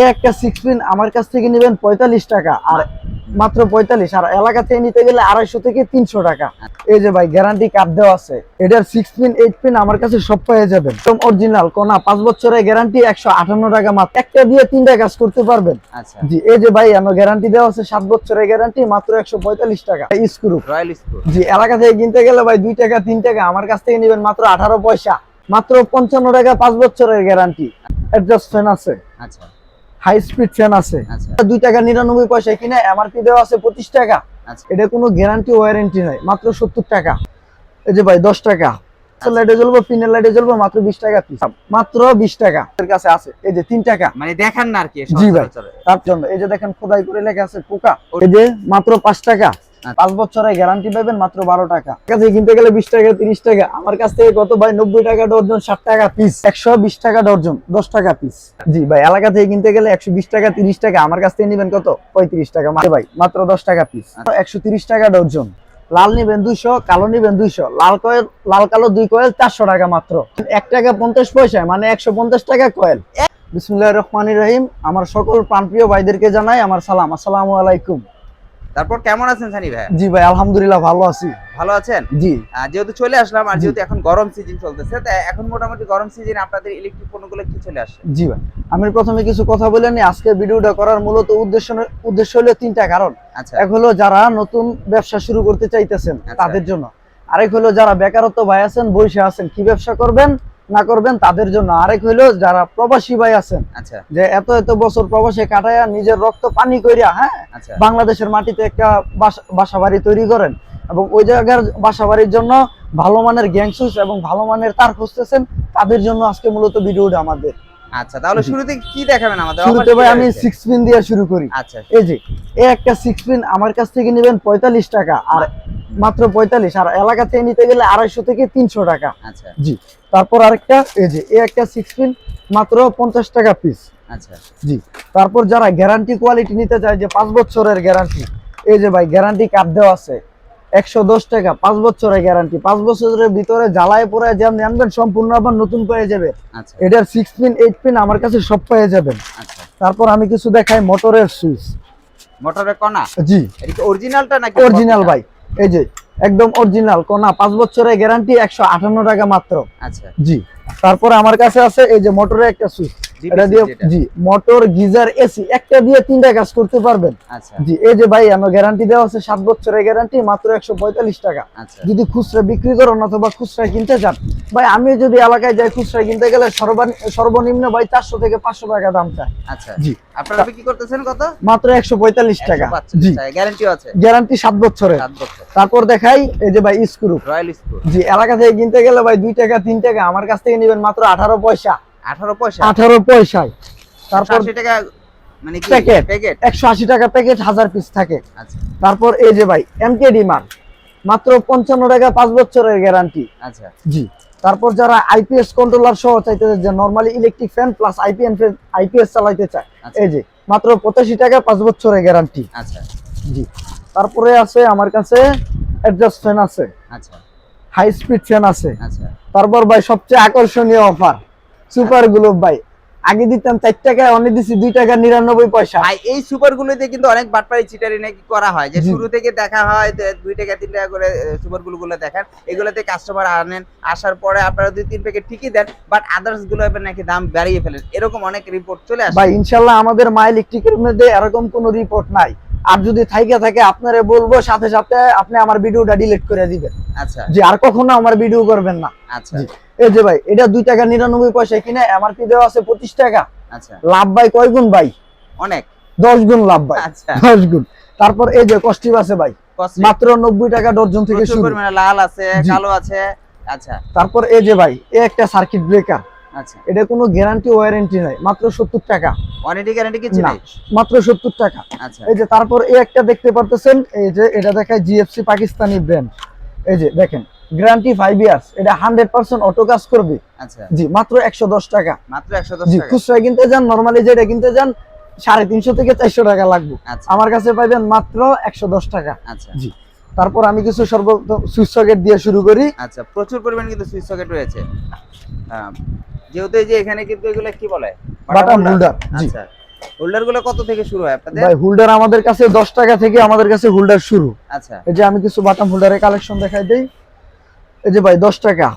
এই একটা six pin আমার কাছ থেকে নেবেন পঁয়তাল্লিশ টাকা আর মাত্র পঁয়তাল্লিশ আর এলাকা থেকে নিতে গেলে আড়াইশো থেকে তিনশো টাকা। এই যে ভাই গ্যারান্টি কার্ড দেওয়া আছে। এটার সিক্স পিন এইট পিন আমার কাছে সব পেয়ে যাবেন একদম অরিজিনাল কোনা পাঁচ বছরের গ্যারান্টি একশো আটান্ন টাকা মাত্র। একটা দিয়ে তিনটা কাজ করতে পারবেন। আচ্ছা। জি এই যে ভাই আমার গ্যারান্টি দেওয়া আছে সাত বছরের গ্যারান্টি মাত্র একশো পঁয়তাল্লিশ টাকা। স্ক্রু রয়্যাল স্কুল জি এলাকা থেকে কিনতে গেলে ভাই দুই টাকা তিন টাকা আমার কাছ থেকে নেবেন মাত্র আঠারো পয়সা। মাত্র পঞ্চান্ন টাকা পাঁচ বছরের গ্যারান্টি অ্যাডজাস্ট ফ্যান আছে। আচ্ছা। হাই স্পিড ফ্যান আছে। আচ্ছা। দুই টাকা নিরানব্বই পয়সা কিনে এমআরপি দেওয়া আছে পঁচিশ টাকা। আচ্ছা। এটা কোনো গ্যারান্টি ওয়ারেন্টি নাই মাত্র সত্তর টাকা। এই যে ভাই দশ টাকা। লাইটে জ্বলবো পিনের লাইটে জ্বলবো মাত্র বিশ টাকা পিস মাত্র বিশ টাকা। এর কাছে আছে এই যে তিন টাকা। মানে দেখান না আর কি জি ভাই। সচরাচর। তার জন্য। এই যে দেখেন খোদাই করে লেখা আছে পোকা। এই যে মাত্র পাঁচ টাকা। পাঁচ বছরের গ্যারান্টি পাবেন মাত্র বারো টাকা। কাছে কিনতে গেলে বিশ টাকা, তিরিশ টাকা। আমার কাছ থেকে কত ভাই? নব্বই টাকা ডর্জন, ষাট টাকা পিস একশো বিশ টাকা ডর্জন, দশ টাকা পিস জি ভাই, এলাকা থেকে কিনতে গেলে একশো বিশ টাকা, তিরিশ টাকা। আমার কাছ থেকে নিবেন কত? পঁয়ত্রিশ টাকা ভাই, মাত্র দশ টাকা পিস একশো তিরিশ টাকা ডর্জন। লাল নিবেন দুইশো, কালো নিবেন দুইশো। লাল কয়েল, লাল কালো দুই কয়েল, চারশো টাকা মাত্র। এক টাকা পঞ্চাশ পয়সায় মানে একশো পঞ্চাশ টাকা কয়েল। বিসমুল্লাহ রহমান রহিম। আমার সকল প্রাণপ্রিয় ভাইদেরকে জানাই আমার সালাম। আসসালামু আলাইকুম। তারপর কেমন আছেন সানি ভাই জি ভাই আলহামদুলিল্লাহ ভালো আছি। ভালো আছেন? জি। যেহেতু চলে আসলাম আর যেহেতু এখন গরম সিজন চলতেছে তাই এখন মোটামুটি গরম সিজনে আপনাদের ইলেকট্রিক পণ্যগুলো কি চলে আসে? জি ভাই আমি প্রথমে কিছু কথা বলে নি আজকে ভিডিওটা করার মূলত উদ্দেশ্য উদ্দেশ্য হলো তিনটা কারণ। আচ্ছা। এক হলো যারা নতুন ব্যবসা শুরু করতে চাইতেছেন আচ্ছা। তাদের জন্য। আরেক হলো যারা বেকারত্ব ভাই আছেন বসে আছেন কি ব্যবসা করবেন? না করবেন তাদের জন্য। আরেক হলো যারা প্রবাসী ভাই আছেন আচ্ছা। যে এত এত বছর প্রবাসে কাটায়া নিজের রক্ত পানি কইরা হ্যাঁ আচ্ছা। বাংলাদেশের মাটিতে একটা বাসা- বাড়ি তৈরি করেন এবং ওই জায়গার বাসা বাড়ির জন্য ভালো মানের গ্যাং সুইচ এবং ভালো মানের তার খুঁজতেছেন তাদের জন্য আজকে মূলত ভিডিওটা আমাদের। আচ্ছা তাহলে। শুরুতে কি দেখাবেন আমাদের? শুরুতে ভাই আমি রয়েছে? সিক্স পিন দিয়ে শুরু করি। আচ্ছা। এই যে এই একটা সিক্স পিন আমার কাছ থেকে নেবেন পঁয়তাল্লিশ টাকা আর মাত্র পঁয়তাল্লিশ। আর এলাকা থেকে নিতে গেলে আড়াইশো থেকে তিনশো টাকা। আচ্ছা। জি। তারপর আরেকটা এই যে এই একটা সিক্স পিন মাত্র পঞ্চাশ টাকা পিস আচ্ছা। জি। তারপর যারা গ্যারান্টি কোয়ালিটি নিতে চায় যে পাঁচ বছরের গ্যারান্টি এই যে ভাই গ্যারান্টি কার্ড দেওয়া আছে একশো দশ টাকা পাঁচ বছরের গ্যারান্টি পাঁচ বছরের ভিতরে জ্বালায় পরে যেমন আনবেন সম্পূর্ণ আবার নতুন পেয়ে যাবে। আচ্ছা। এটার সিক্স পিন এইট পিন আমার কাছে সব পেয়ে যাবেন। আচ্ছা। তারপর আমি কিছু দেখাই মোটরের সুইচ মোটরের কণা? জি। অরিজিনালটা নাকি অরিজিনাল? ভাই। এই যে একদম অরিজিনাল কোনা পাঁচ বছরের গ্যারান্টি একশো আটান্ন টাকা মাত্র। আচ্ছা। জি তারপরে আমার কাছে আছে এই যে মোটরের একটা সুইচ এটা দিয়ে জি মোটর গিজার এসি একটা দিয়ে তিনটা কাজ করতে পারবেন। আচ্ছা। জি এই যে ভাই আমার গ্যারান্টি দেওয়া আছে বছরের গ্যারান্টি মাত্র টাকা। আচ্ছা। যদি খুচরা বিক্রি করেন অথবা খুচরা কিনতে চান ভাই আমি যদি এলাকায় যাই খুচরা কিনতে গেলে সর্বনিম্ন ভাই চারশো থেকে পাঁচশো টাকা দাম চায় আচ্ছা। জি। আপনারা বিক্রি করতেছেন কত? মাত্র একশো পঁয়তাল্লিশ টাকা। জি। গ্যারান্টিও আছে? গ্যারান্টি সাত বছরের। বছর তারপর দেখাই এই যে ভাই স্ক্রু রয়্যাল স্কুল জি এলাকা থেকে কিনতে গেলে ভাই দুই টাকা তিন টাকা আমার কাছ থেকে নেবেন মাত্র আঠারো পয়সা। পয়সা? পয়সায় তারপর টাকা মানে কি প্যাকেট। প্যাকেট? একশো আশি টাকা প্যাকেট হাজার পিস থাকে। আচ্ছা। তারপর এই যে ভাই মাত্র পঞ্চান্ন টাকা পাঁচ বছরের গ্যারান্টি আচ্ছা। জি। তারপর যারা আইপিএস কন্ট্রোলার সহ চাইতে যে normally electric fan plus IPN IPS চালাইতে চায় আচ্ছা। এই যে মাত্র পঁচাশি টাকা পাঁচ বছরের গ্যারান্টি আচ্ছা। জি। তারপরে আছে আমার কাছে অ্যাডজাস্ট ফ্যান আছে। আচ্ছা। হাই স্পিড ফ্যান আছে। আচ্ছা। তারপর ভাই সবচেয়ে আকর্ষণীয় অফার সুপার গ্লোব ভাই আগে দিতাম চার টাকা অনেক দিচ্ছি দুই টাকা নিরানব্বই পয়সা। ভাই এই সুপার গুলোতে কিন্তু অনেক বাটপারি চিটারি নাকি করা হয়। যে শুরু থেকে দেখা হয় দুই টাকা তিন টাকা করে সুপারগুলো গুলো দেখান এগুলোতে কাস্টমার আনেন আসার পরে আপনারা দুই তিন প্যাকেট ঠিকই দেন বাট আদার্সগুলো এবার নাকি দাম বাড়িয়ে ফেলেন। এরকম অনেক রিপোর্ট চলে আসে। ভাই ইনশাল্লাহ আমাদের মা ইলেকট্রিকের মধ্যে এরকম কোনো রিপোর্ট নাই। আর যদি থাইকা থাকে আপনারে বলব সাথে সাথে আপনি আমার ভিডিওটা ডিলিট করে দিবেন। আচ্ছা। যে আর কখনো আমার ভিডিও করবেন না। আচ্ছা। এই যে ভাই এটা দুই টাকা নিরানব্বই পয়সা কিনে এমআরপি দেওয়া আছে পঁচিশ টাকা। আচ্ছা। লাভ ভাই কয় গুণ ভাই? অনেক। দশ গুণ লাভ ভাই। আচ্ছা। দশ গুণ। তারপর এই যে কস্টিভ আছে ভাই মাত্র নব্বই টাকা ডর্জন থেকে শুরু। লাল আছে কালো আছে। আচ্ছা। তারপর এই যে ভাই এ একটা সার্কিট ব্রেকার আচ্ছা। এটা কোনো গ্যারান্টি ওয়ারেন্টি নাই মাত্র সত্তর টাকা। ওয়ারেন্টি গ্যারান্টি কিছু। নেই মাত্র সত্তর টাকা। আচ্ছা। এই যে তারপর এই একটা দেখতে পারতেছেন এই যে এটা দেখায় জিএফসি পাকিস্তানি ব্র্যান্ড এই যে দেখেন গ্যারান্টি ফাইভ ইয়ার্স এটা হান্ড্রেড পার্সেন্ট অটো কাজ করবে। আচ্ছা। জি মাত্র একশো দশ টাকা। মাত্র একশো দশ জি টাকা। খুচরা কিনতে যান নর্মালি যেটা কিনতে যান সাড়ে তিনশো থেকে চারশো টাকা লাগবে। আচ্ছা। আমার কাছে পাইবেন মাত্র একশো দশ টাকা। আচ্ছা। জি তারপর আমি কিছু সর্বপ্রথম সুইচ সকেট দিয়ে শুরু করি। আচ্ছা প্রচুর পরিমাণে কিন্তু সুইচ সকেট রয়েছে। যেহেতু এই যে এখানে কিন্তু এগুলো কি বলে? বাটাম হোল্ডার আচ্ছা হোল্ডারগুলো কত থেকে শুরু হয় আপনাদের? ভাই হোল্ডার আমাদের কাছে দশ টাকা থেকে আমাদের কাছে হোল্ডার শুরু। আচ্ছা। এই যে আমি কিছু বাটাম হোল্ডারের কালেকশন দেখাই দেই। এই যে ভাই দশ টাকা।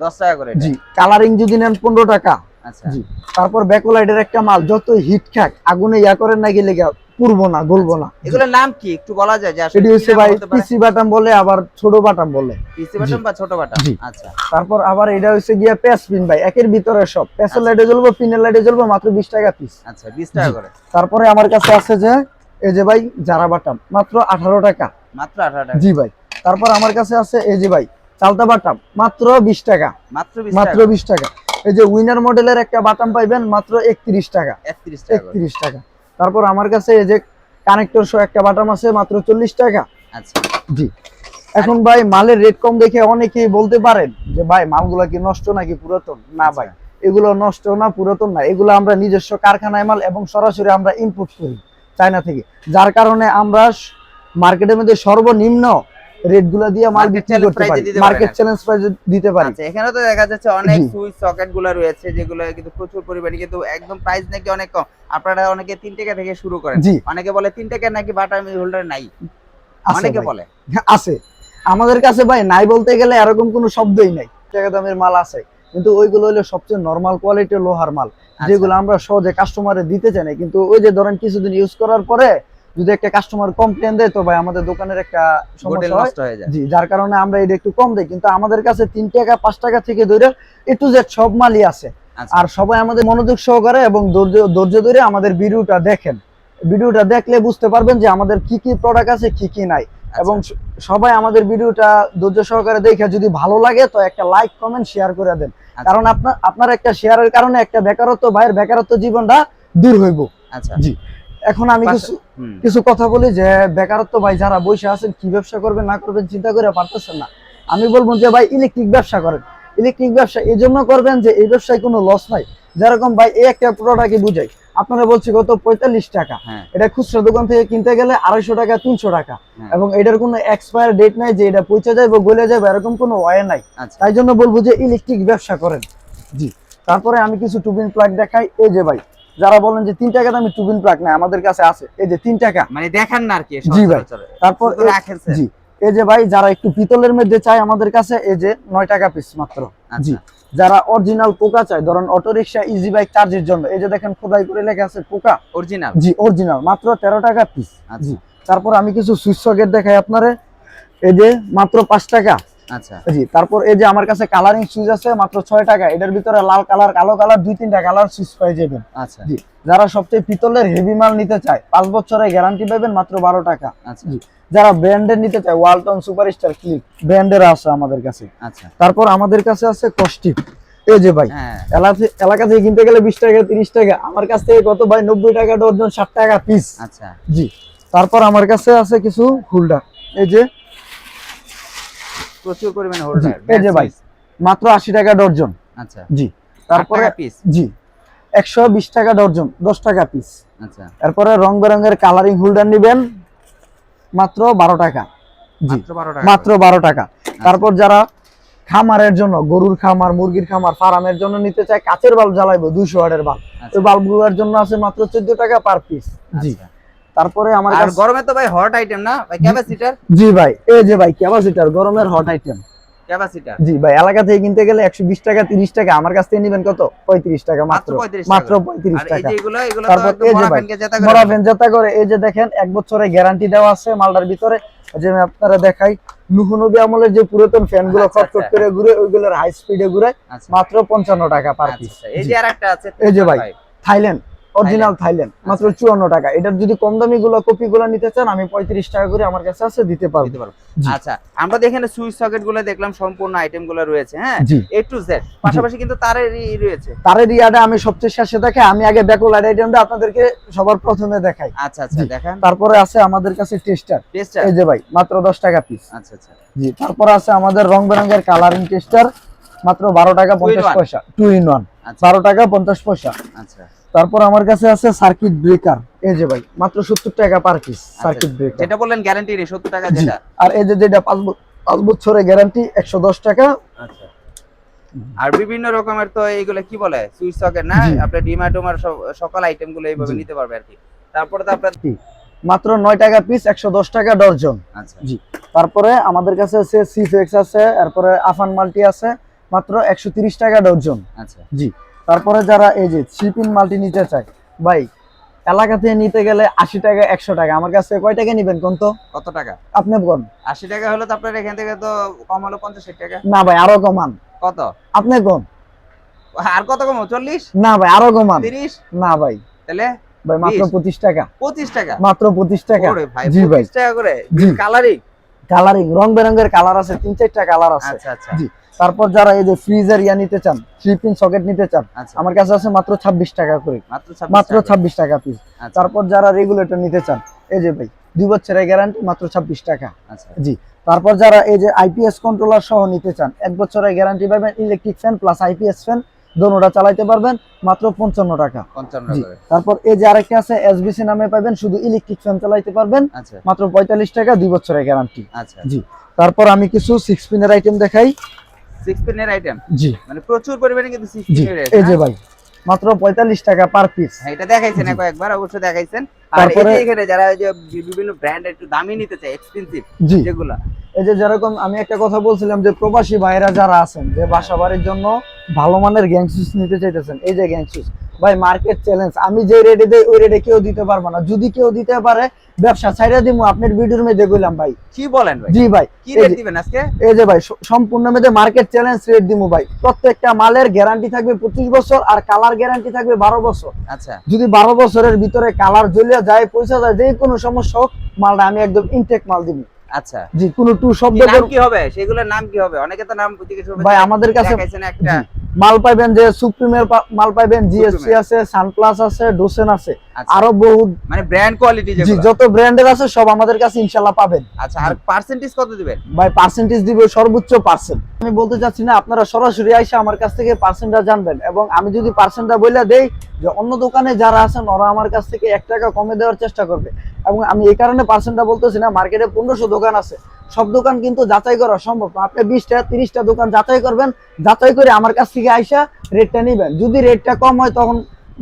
দশ টাকা করে জি কালারিং যদি নেন পনেরো টাকা। আচ্ছা। জি তারপর ব্যাকলাইটের একটা মাল যত হিট খাক আগুনে ইয়া করেন না গেলে পুরবো না গলবো না। এগুলোর নাম কি? একটু বলা যায় যে আসলে এটি হচ্ছে ভাই পিসি বাটাম বলে আবার ছোট বাটাম বলে। পিসি বাটন বা ছোট বাটন জি। আচ্ছা। তারপর আবার এটা হচ্ছে গিয়া প্যাস পিন ভাই একের ভিতরে সব। প্যাসের লাইটে জ্বলবো পিনের লাইটে জ্বলবো মাত্র বিশ টাকা পিস আচ্ছা বিশ টাকা করে। তারপরে আমার কাছে আছে যে এই যে ভাই জারা বাটাম মাত্র আঠারো টাকা। মাত্র আঠারো টাকা। জি ভাই। তারপর আমার কাছে আছে এই যে ভাই চালতা বাটাম মাত্র বিশ টাকা। মাত্র বিশ মাত্র টাকা। বিশ টাকা। এই যে উইনার মডেলের একটা বাটাম পাইবেন মাত্র একত্রিশ টাকা। একত্রিশ টাকা করে। একত্রিশ টাকা। তারপর আমার কাছে এই যে কানেক্টর সহ একটা বাটাম আছে মাত্র চল্লিশ টাকা। আচ্ছা। জি। এখন ভাই মালের রেট কম দেখে অনেকেই বলতে পারেন যে ভাই মালগুলা কি নষ্ট নাকি পুরাতন? না আচ্ছা। ভাই এগুলো নষ্ট না পুরাতন না এগুলো আমরা নিজস্ব কারখানায় মাল এবং সরাসরি আমরা ইনপুট করি চায়না থেকে। যার কারণে আমরা মার্কেটের মধ্যে সর্বনিম্ন রেটগুলা দিয়ে মাল বিক্রি করতে পারি। মার্কেট চ্যালেঞ্জ প্রাইস দিতে পারি। আচ্ছা এখানে তো দেখা যাচ্ছে অনেক সুইচ সকেটগুলো রয়েছে যেগুলো কিন্তু প্রচুর পরিমাণে কিন্তু একদম প্রাইস নাকি অনেক কম। আপনারা অনেকে তিন টাকা থেকে শুরু করেন। অনেকে বলে তিন টাকা নাকি বাটার হোল্ডার নাই। অনেকে বলে। আছে। আমাদের কাছে ভাই নাই বলতে গেলে এরকম কোনো শব্দই নাই। টাকা দামের মাল আছে। কিন্তু ওইগুলো হলো সবচেয়ে নরমাল কোয়ালিটির লোহার মাল। আচ্ছা। যেগুলো আমরা সহজে কাস্টমারে দিতে চাই না। কিন্তু ওই যে ধরেন কিছুদিন ইউজ করার পরে যদি একটা কাস্টমার কমপ্লেন দেয় তো ভাই আমাদের দোকানের একটা সমস্যা হয়। নষ্ট হয়ে যায়। জি যার কারণে আমরা এটা একটু কম দেই। কিন্তু আমাদের কাছে তিন টাকা পাঁচ টাকা থেকে ধরে এ টু জেড সব মালই আছে। আচ্ছা। আর সবাই আমাদের মনোযোগ সহকারে এবং ধৈর্য ধৈর্য ধরে আমাদের ভিডিওটা দেখেন। ভিডিওটা দেখলে বুঝতে পারবেন যে আমাদের কি কি প্রোডাক্ট আছে কি কি নাই। আচ্ছা। এবং সবাই আমাদের ভিডিওটা ধৈর্য সহকারে দেখে যদি ভালো লাগে তো একটা লাইক কমেন্ট শেয়ার করে দেন। আচ্ছা। কারণ আপনার আপনার একটা শেয়ারের কারণে একটা বেকারত্ব ভাইয়ের বেকারত্ব জীবনটা দূর হইব। আচ্ছা। জি। এখন আমি কিছু কিছু কথা বলি যে বেকারত্ব ভাই যারা বসে আছেন কি ব্যবসা করবেন না করবেন চিন্তা করে পারতেছেন না। আমি বলব যে ভাই ইলেকট্রিক ব্যবসা করেন। ইলেকট্রিক ব্যবসা এই জন্য করবেন যে এই ব্যবসায় কোনো লস নাই। যেরকম ভাই এই একটা প্রোডাক্টই বুঝাই। আপনারা বলছি কত পঁয়তাল্লিশ টাকা। হ্যাঁ। এটা খুচরা দোকান থেকে কিনতে গেলে আড়াইশো টাকা তিনশো টাকা। হ্যাঁ। এবং এটার কোনো এক্সপায়ার ডেট নাই যে এটা পৌঁছে যাবে গলে যাবে এরকম কোনো ওয়ে নাই। আচ্ছা। তাই জন্য বলব যে ইলেকট্রিক ব্যবসা করেন। জি। তারপরে আমি কিছু টুবিন প্লাগ দেখাই। এই যে ভাই যারা বলেন যে তিন টাকা দামি টুবিন প্লাগ নাই আমাদের কাছে আছে। এই যে তিন টাকা। মানে দেখেন না আর কি জি ভাই। তারপর জি। এই যে ভাই যারা একটু পিতলের মধ্যে চায় আমাদের কাছে এই যে নয় টাকা পিস মাত্র। জি। আচ্ছা যারা অরিজিনাল পোকা চায় ধরেন অটো রিক্সা ইজি বাইক চার্জের জন্য। এই যে দেখেন খোদাই করে লেখা আছে পোকা। অরিজিনাল জি অরিজিনাল মাত্র তেরো টাকা পিস আচ্ছা। জি। তারপর আমি কিছু সুইচ সকেট দেখাই আপনারে। এই যে মাত্র পাঁচ টাকা। আচ্ছা। জি তারপর এই যে আমার কাছে কালারিং সুইচ আছে মাত্র ছয় টাকা এটার ভিতরে লাল কালার কালো কালার দুই তিনটা কালার সুইচ পেয়ে যাবেন। আচ্ছা। জি যারা সবচেয়ে পিতলের হেভি মাল নিতে চায় পাঁচ বছরের গ্যারান্টি পাবেন মাত্র বারো টাকা। আচ্ছা। জি যারা ব্র্যান্ডের নিতে চায় ওয়ালটন সুপারস্টার ক্লিক ব্র্যান্ডের আছে আমাদের কাছে। আচ্ছা। তারপর আমাদের কাছে আছে কস্টিপ এই যে ভাই হ্যাঁ। এলাকা- এলাকা থেকে কিনতে গেলে বিশ টাকা তিরিশ টাকা আমার কাছ থেকে কত ভাই? নব্বই টাকা ডর্জন ষাট টাকা পিস আচ্ছা। জি তারপর আমার কাছে আছে কিছু হোল্ডার এই যে প্রচুর পরিমাণে হোল্ডার এই যে ভাই। মাত্র আশি টাকা ডর্জন। আচ্ছা। জি তারপরে পিস জি একশো বিশ টাকা ডর্জন দশ টাকা পিস আচ্ছা। এরপরে রং বেরঙের কালারিং হোল্ডার নিবেন মাত্র বারো টাকা। জি মাত্র 12 টাকা। টাকা। তারপর যারা খামারের জন্য গরুর খামার মুরগির খামার ফার্মের জন্য নিতে চায় কাচের বাল্ব জ্বালাইবো দুইশো ওয়াটের বাল্ব। আচ্ছা। ওই বাল্বগুলোর জন্য আছে মাত্র চোদ্দ টাকা পার পিস জি। আচ্ছা। তারপরে আমার আর গরমে তো ভাই হট আইটেম না? ভাই ক্যাপাসিটার জি ভাই এই যে ভাই ক্যাপাসিটার গরমের হট আইটেম ক্যাপাসিটার জি ভাই এলাকা থেকে কিনতে গেলে একশো বিশ টাকা তিরিশ টাকা। আমার কাছ থেকে নিবেন কত? পঁয়ত্রিশ টাকা মাত্র মাত্র। 35 টাকা। পঁয়ত্রিশ আর এই যে এগুলো এগুলো তো তারপর এই যে ভাই, জেতা বড় করে ফ্যান যাতা করে এই যে দেখেন এক বছরের গ্যারান্টি দেওয়া আছে মালটার ভিতরে। যে আমি আপনারা দেখাই নুহু নবী আমলের যে পুরাতন ফ্যানগুলো আচ্ছা, খটখট আচ্ছা। করে ঘুরে ওইগুলোর হাই স্পিডে ঘুরে আচ্ছা। মাত্র পঞ্চান্ন টাকা পার পিস। এই যে আরেকটা আছে এই যে ভাই। থাইল্যান্ড। অরিজিনাল থাইল্যান্ড মাত্র চুয়ান্ন টাকা। এটার যদি কম দামি গুলো কপি গুলো নিতে চান আমি পঁয়ত্রিশ টাকা করে আমার কাছে আছে দিতে পারব। আচ্ছা আমরা এখানে সুইচ সকেটগুলো দেখলাম সম্পূর্ণ আইটেমগুলো রয়েছে হ্যাঁ? এ টু জেড পাশাপাশি কিন্তু তারেরই রয়েছে। তার রিয়াটা আমি সবচেয়ে শেষে দেখাই আমি আগে ব্যাকল আইটেমটা আপনাদেরকে সবার প্রথমে দেখাই। আচ্ছা আচ্ছা দেখেন। তারপরে আছে আমাদের কাছে টেস্টার টেস্টার এই যে ভাই মাত্র দশ টাকা পিস আচ্ছা আচ্ছা। জি তারপর আছে আমাদের রং বেরঙের কালারিং টেস্টার মাত্র বারো টাকা Two in পঞ্চাশ one? পয়সা। টু ইন ওয়ান আচ্ছা। বারো টাকা পঞ্চাশ পয়সা। আচ্ছা। তারপর আমার কাছে আছে সার্কিট ব্রেকার এই যে ভাই মাত্র সত্তর টাকা পার পিস সার্কিট ব্রেকার যেটা বললেন গ্যারান্টি নেই সত্তর টাকা যেটা। আর এই যে যেটা পাঁচ বছরের গ্যারান্টি একশো দশ টাকা। আচ্ছা। আর বিভিন্ন রকমের তো এইগুলো কি বলে সুইচ সকেট না? আপনি ডিমা টোমার সব- সকল আইটেমগুলো এইভাবে নিতে পারবে আর কি। তারপরে তো আপনার মাত্র নয় টাকা পিস একশো দশ টাকা ডর্জন আচ্ছা। জি। তারপরে আমাদের কাছে আছে সিফেক্স আছে তারপরে আফান মাল্টি আছে মাত্র একশো তিরিশ টাকা ডর্জন আচ্ছা। তারপরে যারা এই যে চিপিন মাল্টি নিতে চায় ভাই এলাকা থেকে নিতে গেলে আশি টাকা একশো টাকা। আমার কাছে কয় টাকা নিবেন কোন তো? কত টাকা? আপনি কোন আশি টাকা হলে তো আপনার এখান থেকে তো কম হলো পঞ্চাশ টাকা। না ভাই আরও কমান। কত? আপনি কোন? আর কত কম চল্লিশ? না ভাই আরও কমান। তিরিশ? না ভাই। তাহলে ভাই মাত্র পঁচিশ টাকা। পঁচিশ টাকা? মাত্র পঁচিশ টাকা। জি ভাই। টাকা করে? কালারিং কালারিং রং বেরঙের কালার আছে তিন চারটা কালার আছে। আচ্ছা আচ্ছা। জি। তারপর যারা এই যে ফ্রিজের ইয়া নিতে চান থ্রি পিন সকেট নিতে চান আচ্ছা। আমার কাছে আছে মাত্র ছাব্বিশ টাকা করে। মাত্র মাত্র 26 টাকা। ছাব্বিশ টাকা পিস আচ্ছা, তারপর যারা রেগুলেটর নিতে চান এই যে ভাই দুই বছরের গ্যারান্টি মাত্র ছাব্বিশ টাকা। জি। তারপর যারা এই যে আইপিএস কন্ট্রোলার সহ নিতে চান এক বছরের গ্যারান্টি পাবেন electric fan plus IPS fan দোনোটা চালাইতে পারবেন মাত্র পঞ্চান্ন টাকা। তারপর এই যে আরেকটা আছে এসবিসি নামে পাবেন শুধু ইলেকট্রিক ফ্যান চালাইতে পারবেন আচ্ছা। মাত্র পঁয়তাল্লিশ টাকা দুই বছরের গ্যারান্টি আচ্ছা। জি। তারপর আমি কিছু সিক্স পিনের আইটেম দেখাই। সিক্স পিনের আইটেম জি। মানে প্রচুর পরিমাণে কিন্তু সিক্স পিনের এই যে ভাই মাত্র পঁয়তাল্লিশ টাকা পার পিস হ্যাঁ এটা দেখাইছেন একবার অবশ্যই দেখাইছেন। আর এখানে যারা যে বিভিন্ন ব্র্যান্ড একটু দামি নিতে চায় এক্সপেন্সিভ যেগুলো। এই যে যেরকম আমি একটা কথা বলছিলাম যে প্রবাসী ভাইরা যারা আছেন যে বাসাবাড়ির জন্য ভালো মানের গ্যাংসুস নিতে চাইতেছেন এই যে গ্যাংসুস ভাই মার্কেট চ্যালেঞ্জ আমি যে রেটে দেই ওই রেটে কেউ দিতে পারব না। যদি কেউ দিতে পারে ব্যবসা ছাইরা দিমু। আপনার ভিডিওর মধ্যে কইলাম ভাই। কি বলেন ভাই? জি ভাই। কি রেট দিবেন আজকে? এই যে ভাই সম্পূর্ণ মেয়েদের মার্কেট চ্যালেঞ্জ রেট দিমু ভাই। প্রত্যেকটা মালের গ্যারান্টি থাকবে পঁচিশ বছর আর কালার গ্যারান্টি থাকবে বারো বছর। আচ্ছা। যদি বারো বছরের ভিতরে কালার জ্বলিয়া যায় পয়সা যায় যে কোনো সমস্যা হোক মালটা আমি একদম ইনটেক মাল দিব আচ্ছা। জি কোনো টু শব্দ নাম কি হবে? সেগুলোর নাম কি হবে? অনেকে তো নাম জিজ্ঞেস করবে ভাই আমাদের কাছে একটা মাল পাইবেন যে সুপ্রিমের মাল পাইবেন জিএসসি আছে সানপ্লাস আছে ডোসেন আছে। আরও বহু মানে ব্র্যান্ড কোয়ালিটি জি যত ব্র্যান্ডের আছে সব আমাদের কাছে ইনশাল্লাহ পাবেন। আচ্ছা আর পার্সেন্টেজ কত দিবেন? ভাই পার্সেন্টেজ দিবে সর্বোচ্চ পার্সেন্ট আমি বলতে চাচ্ছি না আপনারা সরাসরি আইসা আমার কাছ থেকে পার্সেন্টটা জানবেন এবং আমি যদি পার্সেন্টটা বলে দেই যে অন্য দোকানে যারা আছেন ওরা আমার কাছ থেকে এক টাকা কমে দেওয়ার চেষ্টা করবে। এবং আমি এই কারণে পার্সেন্টটা বলতেছি না মার্কেটে পনেরোশো দোকান আছে। সব দোকান কিন্তু যাচাই করা সম্ভব না। আপনি বিশটা তিরিশটা দোকান যাচাই করবেন যাচাই করে আমার কাছ থেকে আইসা রেটটা নিবেন। যদি রেটটা কম হয় তখন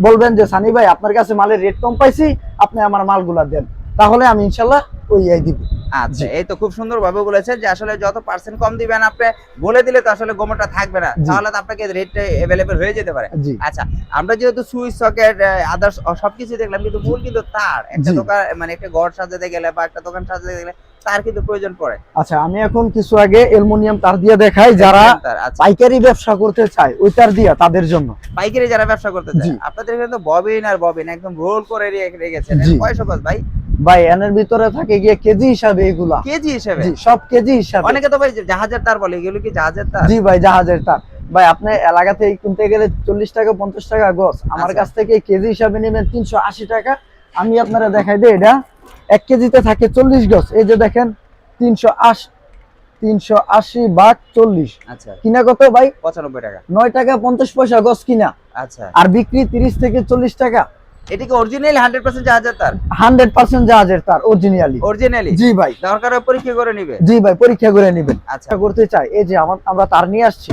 বলবেন যে সানি ভাই আপনার কাছে মালের রেট কম পাইছি আপনি আমার মালগুলা দেন। তাহলে আমি ইনশাল্লাহ ওই দিব। আচ্ছা এই তো খুব সুন্দর ভাবে বলেছেন যে আসলে যত পার্সেন্ট কম দিবেন আপনি বলে দিলে তো আসলে গোমরটা থাকবে না। তাহলে তো আপনাকে রেটটা অ্যাভেলেবেল হয়ে যেতে পারে। আচ্ছা আমরা যেহেতু সুইচ সকেট আদার্স সবকিছু দেখলাম কিন্তু মূল কিন্তু তার। একটা দোকান মানে একটা ঘর সাজাতে গেলে বা একটা দোকান সাজাতে গেলে তার কিন্তু প্রয়োজন পড়ে। আচ্ছা আমি এখন কিছু আগে অ্যালুমিনিয়াম তার দিয়ে দেখাই যারা আচ্ছা। পাইকারি ব্যবসা করতে চায় ওই তার দিয়া তাদের জন্য। পাইকারি যারা ব্যবসা করতে চায় আপনাদের এখানে তো ববিন আর ববিন একদম রোল করে রেখে রেখেছেন। কয়শো গজ ভাই? ভাই এনের ভিতরে থাকে গিয়ে কেজি হিসাবে এগুলা। কেজি হিসেবে? জি সব কেজি হিসাবে। অনেকে তো ভাই জাহাজের তার বলে এগুলো কি জাহাজের তার? জি ভাই জাহাজের তার। ভাই আপনি এলাকা থেকে কিনতে গেলে চল্লিশ টাকা পঞ্চাশ টাকা গছ আমার আচ্ছা। কাছ থেকে কেজি হিসাবে নেবেন তিনশো আশি টাকা। আমি আপনারা দেখাই দিই এটা। এক কেজিতে থাকে চল্লিশ গছ এই যে দেখেন তিনশো আশি তিনশো আশি বাঘ চল্লিশ। আচ্ছা। কিনা কত ভাই? পঁচানব্বই টাকা। নয় টাকা পঞ্চাশ পয়সা গছ কিনা। আচ্ছা। আর বিক্রি তিরিশ থেকে চল্লিশ টাকা। এটা কি অরিজিনাল হান্ড্রেড পার্সেন্ট জাহাজের তার? জাহাজের তার অরিজিনালি অরিজিনালি জি ভাই। দরকার পরীক্ষা করে নিবে? জি ভাই পরীক্ষা করে নেবেন আচ্ছা। করতে চাই। এই যে আমরা তার নিয়ে আসছি।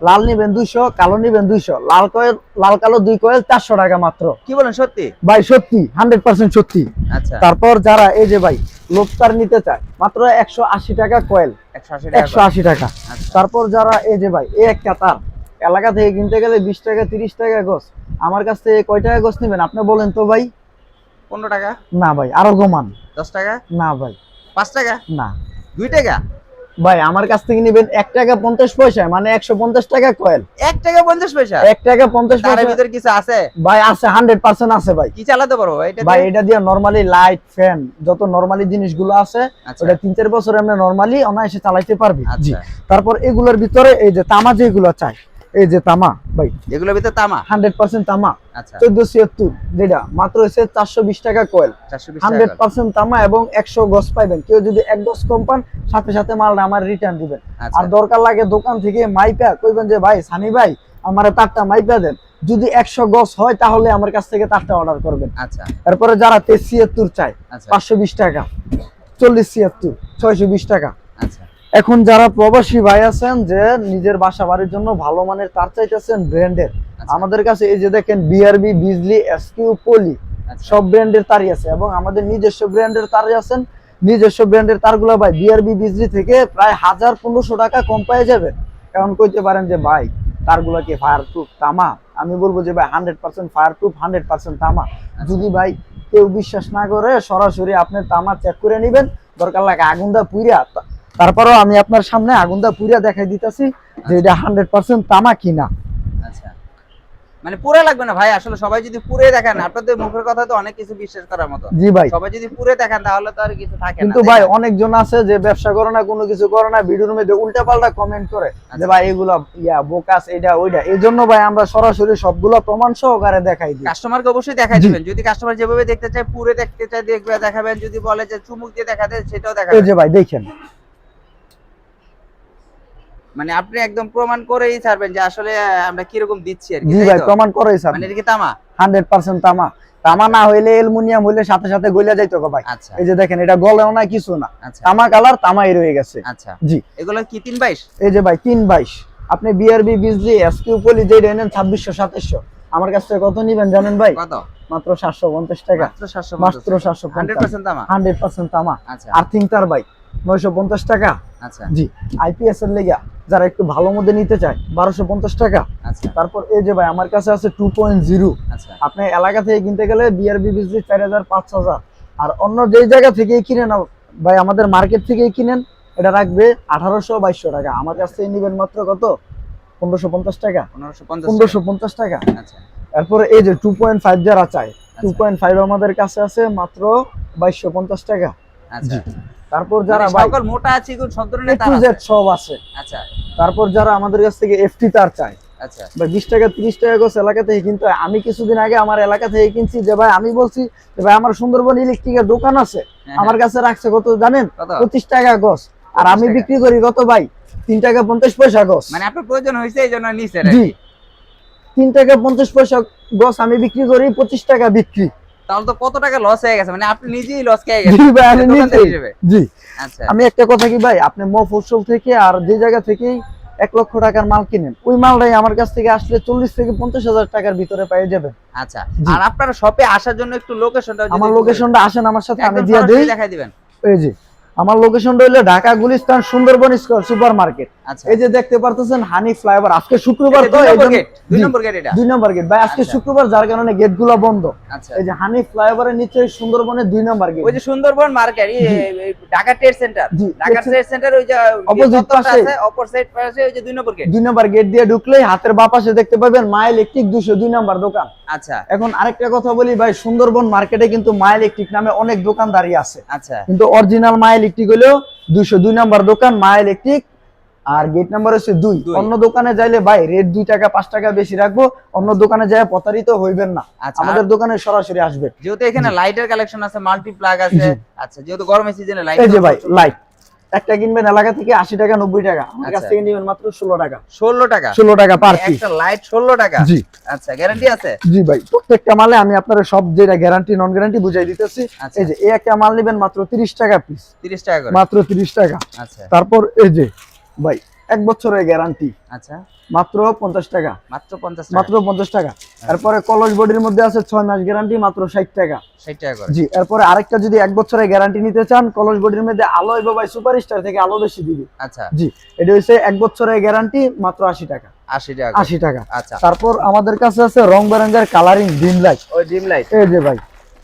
লাল নিবেন দুইশো কালো নিবেন দুইশো। লাল কয়েল লাল কালো দুই কয়েল চারশো টাকা মাত্র। কি বলেন সত্যি? ভাই সত্যি হান্ড্রেড পার্সেন্ট সত্যি। আচ্ছা। তারপর যারা এই যে ভাই লোকতার নিতে চায় মাত্র একশো আশি টাকা কয়েল। একশো আশি টাকা আচ্ছা। তারপর যারা এই যে ভাই এই একটা তার এলাকা থেকে কিনতে গেলে বিশ টাকা তিরিশ টাকা গোস আমার কাছ থেকে কয় টাকা গোস নেবেন? আপনি বলেন তো ভাই। পনেরো টাকা? না ভাই আরও কমান। দশ টাকা? না ভাই। পাঁচ টাকা? না। দুই টাকা? ভাই আমার কাছ থেকে নিবেন এক টাকা পঞ্চাশ পয়সা মানে একশো পঞ্চাশ টাকা কয়েল এক টাকা পঞ্চাশ পয়সা? এক টাকা পঞ্চাশ পয়সা। ভিতরে কিছু আছে? ভাই আছে হান্ড্রেড পার্সেন্ট আছে ভাই। কি চালাতে পারব ভাই? এটা ভাই দিয়ে? এটা দিয়ে নরমালি লাইট ফ্যান যত নর্মালি জিনিসগুলো আছে আচ্ছা। ওটা তিন চার বছর আমরা নর্মালি অনায়াসে চালাইতে পারবি। আচ্ছা। তারপর এগুলোর ভিতরে এই যে তামা যেগুলো চাই এই যে তামা ভাই। এগুলোর ভিতরে তামা? হান্ড্রেড পার্সেন্ট তামা। আচ্ছা। চোদ্দ ছিয়াত্তর যেটা মাত্র চারশো বিশ টাকা কয়েল চারশো বিশ হান্ড্রেড টাকা পার্সেন্ট তামা এবং একশো গজ পাইবেন। কেউ যদি এক গজ কম পান সাথে সাথে মালটা আমার রিটার্ন দিবেন। আচ্ছা। আর দরকার লাগে দোকান থেকে মাইপা কইবেন যে ভাই সানি ভাই আমার তারটা মাইপা দেন। যদি একশো গজ হয় তাহলে আমার কাছ থেকে তারটা অর্ডার করবেন। আচ্ছা। তারপরে যারা তেইশ ছিয়াত্তর চায় আচ্ছা। পাঁচশো বিশ টাকা চল্লিশ ছিয়াত্তর ছয়শো বিশ টাকা। আচ্ছা। এখন যারা প্রবাসী ভাই আছেন যে নিজের বাসা বাড়ির জন্য ভালো মানের তার চাইতেছেন ব্র্যান্ডের আচ্ছা, আমাদের কাছে এই যে দেখেন বিআরবি বিজলি এসকিউ পলি আচ্ছা। সব ব্র্যান্ডের তারই আছে এবং আমাদের নিজস্ব ব্র্যান্ডের তারই আছেন। নিজস্ব ব্র্যান্ডের তারগুলো ভাই বিআরবি বিজলি থেকে প্রায় হাজার পনেরোশো টাকা কম পেয়ে যাবে। কারণ কইতে পারেন যে ভাই তারগুলো কি ফায়ার প্রুফ তামা? আমি বলব যে ভাই hundred percent fireproof hundred percent তামা যদি ভাই কেউ বিশ্বাস না করে সরাসরি আপনি তামা চেক করে নেবেন। দরকার লাগে আগুনদা পুইরা তা- তারপরেও আমি আপনার সামনে আগুনদা পুইরা দেখাই দিতেছি যে এটা হান্ড্রেড পার্সেন্ট তামা কিনা। আচ্ছা। মানে পুরে লাগবে না ভাই আসলে সবাই যদি পুরে দেখেন আপনাদের মুখের কথা তো অনেক কিছু বিশ্বাস করার মতো। জি ভাই। সবাই যদি পুরে দেখেন তাহলে তো আর কিছু থাকে না কিন্তু ভাই অনেকজন আছে যে ব্যবসা করে না কোনো কিছু করে না ভিডিওর মধ্যে উল্টা পাল্টা কমেন্ট করে যে আচ্ছা। ভাই এগুলো ইয়া বোকাস এটা ওইটা। এই জন্য ভাই আমরা সরাসরি সবগুলো প্রমাণ সহকারে দেখাই দিই। কাস্টমারকে অবশ্যই দেখাই দিবেন। যদি কাস্টমার যেভাবে দেখতে চায় পুরে দেখতে চায় দেখবে দেখাবেন। যদি বলে যে চুমুক দিয়ে দেখাতে সেটাও এই দেখাবেন যে ভাই দেখেন। মানে আপনি একদম প্রমাণ করেই ছাড়বেন যে আসলে আমরা কীরকম দিচ্ছি আর কি জি ভাই প্রমাণ করেই স্যার মানে এটা কি তামা? হান্ড্রেড পার্সেন্ট তামা। তামা না হইলে অ্যালুমিনিয়াম হইলে সাথে সাথে গইলা যাইতো গো ভাই। আচ্ছা। এই যে দেখেন এটা গলেও না কিছু না। আচ্ছা। তামা কালার তামাই রয়ে গেছে। আচ্ছা। জি। এগুলো কি তিন বাইশ? এই যে ভাই তিন বাইশ। আপনি বিআরবি বিজলি এসকিউ পলি যেটা এনেন ছাব্বিশশো সাতাশশো আমার কাছ থেকে কত নিবেন জানেন ভাই? কত? মাত্র সাতশো পঞ্চাশ টাকা। মাত্র সাতশো মাত্র সাতশো হান্ড্রেড পঞ্চাশ পার্সেন্ট তামা? হান্ড্রেড পার্সেন্ট তামা। আচ্ছা। আর্থিং তার ভাই। নয়শো পঞ্চাশ টাকা। আচ্ছা। জি আইপিএস এর লেগা যারা একটু ভালো মধ্যে নিতে চায় বারোশো পঞ্চাশ টাকা। আচ্ছা। তারপর এই যে ভাই আমার কাছে আছে টু পয়েন্ট জিরো আচ্ছা। আপনি এলাকা থেকে কিনতে গেলে বিআরবি বিজলি চার হাজার পাঁচ হাজার। আর অন্য যেই জায়গা থেকে কিনেন ভাই আমাদের মার্কেট থেকে কিনেন এটা রাখবে আঠারোশো বাইশশো টাকা। আমার কাছ থেকে নিবেন মাত্র কত? পনেরোশো পঞ্চাশ টাকা। পনেরোশো পঞ্চাশ। টাকা। আচ্ছা। তারপরে এই যে টু পয়েন্ট ফাইভ যারা চায় টু পয়েন্ট ফাইভ আমাদের কাছে আছে মাত্র বাইশশো পঞ্চাশ টাকা। আচ্ছা। তারপর যারা যারা সকল মোটা আছে কোন সব এ ধরনের তার আছে? সব আছে। আচ্ছা। তারপর যারা আমাদের কাছ থেকে এফটি তার চায়। আচ্ছা। বা বিশ টাকা তিরিশ টাকা গোছ এলাকা থেকে কিনতে হয়। আমি কিছুদিন আগে আমার এলাকা থেকে কিনছি যে ভাই আমি বলছি যে ভাই আমার সুন্দরবন ইলেকট্রিকের দোকান আছে। হ্যাঁ, আমার কাছে রাখছে কত জানেন? কত? পঁচিশ টাকা গছ আর আমি বিক্রি করি কত ভাই? তিন টাকা পঞ্চাশ পয়সা গছ মানে আপনার প্রয়োজন হয়েছে এই জন্য নিচে জি। তিন টাকা পঞ্চাশ পয়সা গছ আমি বিক্রি করি পঁচিশ টাকা বিক্রি। তাহলে তো কত টাকা লস হয়ে গেছে? মানে আপনি নিজেই লস খেয়ে জি গেছেন ভাই আমি নিজেই। জি। আচ্ছা। আমি একটা কথা কি ভাই আপনি মফস্বল থেকে আর যে জায়গা থেকেই এক লক্ষ টাকার মাল কিনেন ওই মালটাই আমার কাছ থেকে আসলে চল্লিশ থেকে পঞ্চাশ হাজার টাকার ভিতরে পেয়ে যাবেন। আচ্ছা। আর আপনার শপে আসার জন্য একটু লোকেশনটা আমার লোকেশনটা আসেন আমার সাথে আমি দিয়ে দিই। দেখাই দিবেন। এই যে। আমার লোকেশনটা হলো Dhaka Gulistan Sundarban square super market আচ্ছা। এই যে দেখতে পারতেছেন হানি ফ্লাইওভার আজকে শুক্রবার তো দুই এই নম্বর গেট দুই নম্বর গেট এটা। দুই নম্বর গেট ভাই আজকে আচ্ছা। শুক্রবার যার কারণে গেটগুলা বন্ধ। আচ্ছা। এই যে হানি ফ্লাইওভারের নিচে সুন্দরবনের দুই নম্বর গেট ওই যে Sundarban market Dhaka trade centre. Dhaka trade centre ওই যে Opposite পাশে। অপর সাইড পাশে ওই যে দুই নম্বর গেট দুই নম্বর গেট দিয়ে ঢুকলেই হাতের বাঁ পাশে দেখতে পাবেন মা ইলেকট্রিক দুশো দুই নম্বর দোকান। আচ্ছা। এখন আরেকটা কথা বলি ভাই সুন্দরবন মার্কেটে কিন্তু মা ইলেকট্রিক নামে অনেক দোকানদারি আছে। আচ্ছা। কিন্তু অরিজিনাল মা ইলেকট্রিক হলেও দুশো দুই নাম্বার দোকান মা ইলেকট্রিক আর গেট নাম্বার হচ্ছে দুই। অন্য দোকানে যাইলে ভাই রেট দুই টাকা পাঁচ টাকা বেশি রাখব অন্য দোকানে যাই প্রতারিত হইবেন না। আচ্ছা আমাদের দোকানে সরাসরি আসবে। যেহেতু এখানে লাইটের কালেকশন আছে মাল্টি প্লাগ আছে আচ্ছা যেহেতু গরমের সিজনে লাইট এই যে ভাই লাইট একটা কিনবেন এলাকা থেকে আশি টাকা নব্বই টাকা। আমার কাছ আচ্ছা। থেকে নিবেন মাত্র ষোলো টাকা। ষোলো টাকা? ষোলো টাকা পার একটা লাইট ষোলো টাকা? জি। আচ্ছা গ্যারান্টি আছে? জি ভাই প্রত্যেকটা মালে আমি আপনার সব যেটা গ্যারান্টি নন গ্যারান্টি বুঝাই দিতেছি। আচ্ছা। এই যে এই একটা মাল নেবেন মাত্র তিরিশ টাকা পিস তিরিশ টাকা মাত্র তিরিশ টাকা। আচ্ছা। তারপর এই যে ভাই এক বছরের গ্যারান্টি আচ্ছা। মাত্র পঞ্চাশ টাকা। মাত্র পঞ্চাশ মাত্র পঞ্চাশ টাকা। এরপরে কলস বডির মধ্যে আছে ছয় মাস গ্যারান্টি মাত্র ষাট টাকা। ষাট টাকা জি এরপরে আরেকটা যদি এক বছরের গ্যারান্টি নিতে চান কলস বডির মধ্যে আলো এবং সুপার স্টার থেকে আলো বেশি দিবে। আচ্ছা। জি এটা হচ্ছে এক বছরের গ্যারান্টি মাত্র আশি টাকা। আশি টাকা আশি টাকা। আচ্ছা। তারপর আমাদের কাছে আছে রং বেরঙ্গের কালারিং ডিম লাইট ওই ডিম লাইট এই যে ভাই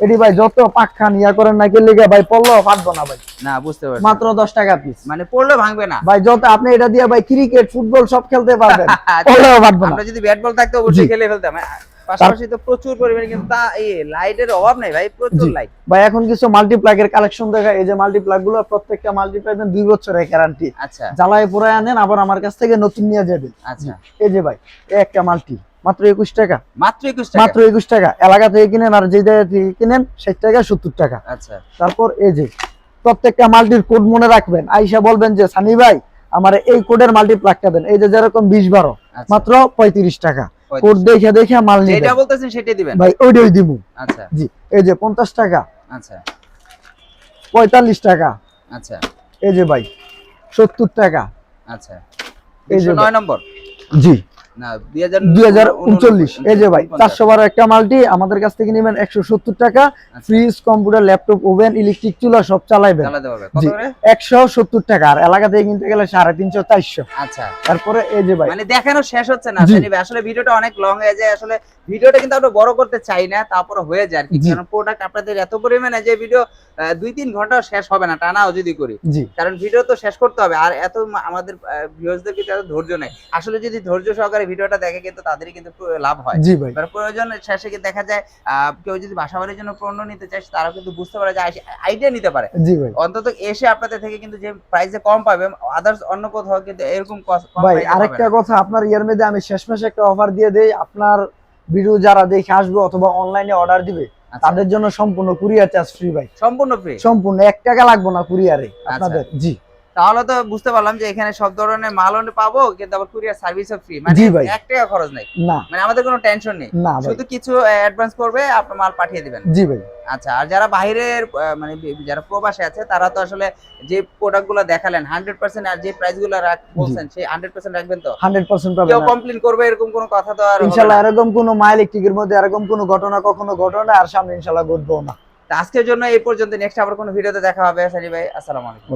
এটি ভাই যত পাক্খান ইয়া করেন না লিগে ভাই পড়লেও ফাটবো না ভাই। না বুঝতে পারছি। মাত্র দশ টাকা পিস মানে পড়লে ভাঙবে না। ভাই যত আপনি এটা দিয়ে ভাই ক্রিকেট ফুটবল সব খেলতে পারবেন। আচ্ছা, পড়লেও ফাটবো না। আমরা যদি ব্যাট বল থাকতো অবশ্যই খেলে ফেলতাম। হ্যাঁ, পাশাপাশি তো প্রচুর পরিমাণে কিন্তু তা এই লাইটের অভাব নেই ভাই প্রচুর লাইট ভাই এখন কিছু মাল্টিপ্লাগের কালেকশন দেখা এই যে মাল্টিপ্লাগগুলো প্রত্যেকটা মাল্টিপ্লাগ দুই বছরের গ্যারান্টি আচ্ছা। জ্বালায় পুরায় আনেন আবার আমার কাছ থেকে নতুন নিয়ে যাবেন। আচ্ছা। এই যে ভাই একটা মাল্টি মাত্র একুশ টাকা। মাত্র একুশ টাকা? মাত্র একুশ টাকা। এলাকা থেকে কিনেন আর যে জায়গা থেকে কিনেন ষাট টাকা সত্তর টাকা। আচ্ছা। তারপর এই যে প্রত্যেকটা মাল্টির কোড মনে রাখবেন। আইসা বলবেন যে সানি ভাই আমার এই কোডের মাল্টি প্লাগটা দেন। এই যে যেরকম বিশ বারো আচ্ছা। মাত্র পঁয়ত্রিশ টাকা। কোড দেখে দেখে মাল যেটা নিবেন বলতেছেন সেটাই দিবেন? ভাই ওইটাই দিমু আচ্ছা। জি এই যে পঞ্চাশ টাকা। আচ্ছা। পঁয়তাল্লিশ টাকা। আচ্ছা। এই যে ভাই সত্তর টাকা। আচ্ছা। এই যে নয় নম্বর? জি। না দুই হাজার দুই হাজার উনচল্লিশ। এই যে ভাই চারশো বারো একটা মাল্টি আমাদের কাছ থেকে নেবেন একশো সত্তর টাকা। Fridge computer laptop oven electric চুলা সব চালাইবেন। চালাতে পারবে কত জি। করে? একশো সত্তর টাকা। আর এলাকা থেকে কিনতে গেলে সাড়ে তিনশো চারশো। আচ্ছা। তারপরে এই যে ভাই। মানে দেখানো শেষ হচ্ছে না জি। জানি ভাই, আসলে ভিডিওটা অনেক লং হয়ে যায়। আসলে ভিডিওটা কিন্তু আমরা বড় করতে চাই না তারপরে হয়ে যায় কি। কারণ প্রোডাক্ট আপনাদের এত পরিমাণে যে ভিডিও দুই তিন ঘণ্টা শেষ হবে না টানাও যদি করি। কারণ ভিডিও তো শেষ করতে হবে। আর এত আমাদের ভিউয়ার্সদের কিন্তু এত ধৈর্য নেই। আসলে যদি ধৈর্য সহকারে ভিডিওটা দেখে কিন্তু তাদেরই কিন্তু লাভ হয়। জি ভাই। প্রয়োজন শেষে গিয়ে দেখা যায় কেউ যদি বাসাবাড়ির জন্য পণ্য নিতে চায় তারাও কিন্তু বুঝতে পারে যে আইডিয়া নিতে পারে। জি ভাই। অন্তত এসে আপনাদের থেকে কিন্তু যে প্রাইসে কম পাবে আদার্স অন্য কোথাও কিন্তু এরকম ভাই আরেকটা কথা আপনার ইয়ার মধ্যে আমি শেষ মাসে একটা অফার দিয়ে দেই আপনার ভিডিও যারা দেখে আসবে অথবা অনলাইনে অর্ডার দিবে আচ্ছা, তাদের জন্য সম্পূর্ণ কুরিয়ার চার্জ ফ্রি ভাই। সম্পূর্ণ ফ্রি সম্পূর্ণ এক টাকা লাগবে না কুরিয়ারে আচ্ছা। আপনাদের জি। তাহলে তো বুঝতে পারলাম যে এখানে সব ধরনের মাল পাবো কিন্তু আবার কুরিয়ার সার্ভিসও ফ্রি মানে এক টাকা খরচ নেই। না। মানে আমাদের কোনো টেনশন নেই। শুধু কিছু অ্যাডভান্স করবে আপনার মাল পাঠিয়ে দিবেন। জি ভাই। আচ্ছা আর যারা বাইরের মানে যারা প্রবাসে আছে তারা তো আসলে যে প্রোডাক্টগুলো দেখালেন হান্ড্রেড পার্সেন্ট আর যে প্রাইসগুলো রাখ- বলছেন সেই হান্ড্রেড পার্সেন্ট রাখবেন তো? হান্ড্রেড পার্সেন্ট পাবেন কেউ কমপ্লেন করবে এরকম কোনো কথা তো আর হলো ইনশাল্লাহ এরকম কোনো মাইল ইলেকট্রিকের মধ্যে এরকম কোনো ঘটনা কখনো ঘটনা আর সামনে ইনশাল্লাহ ঘটবেও না। আজকের জন্য এই পর্যন্ত নেক্সট আবার কোনো ভিডিওতে দেখা হবে সানি ভাই আসসালামু আলাইকুম।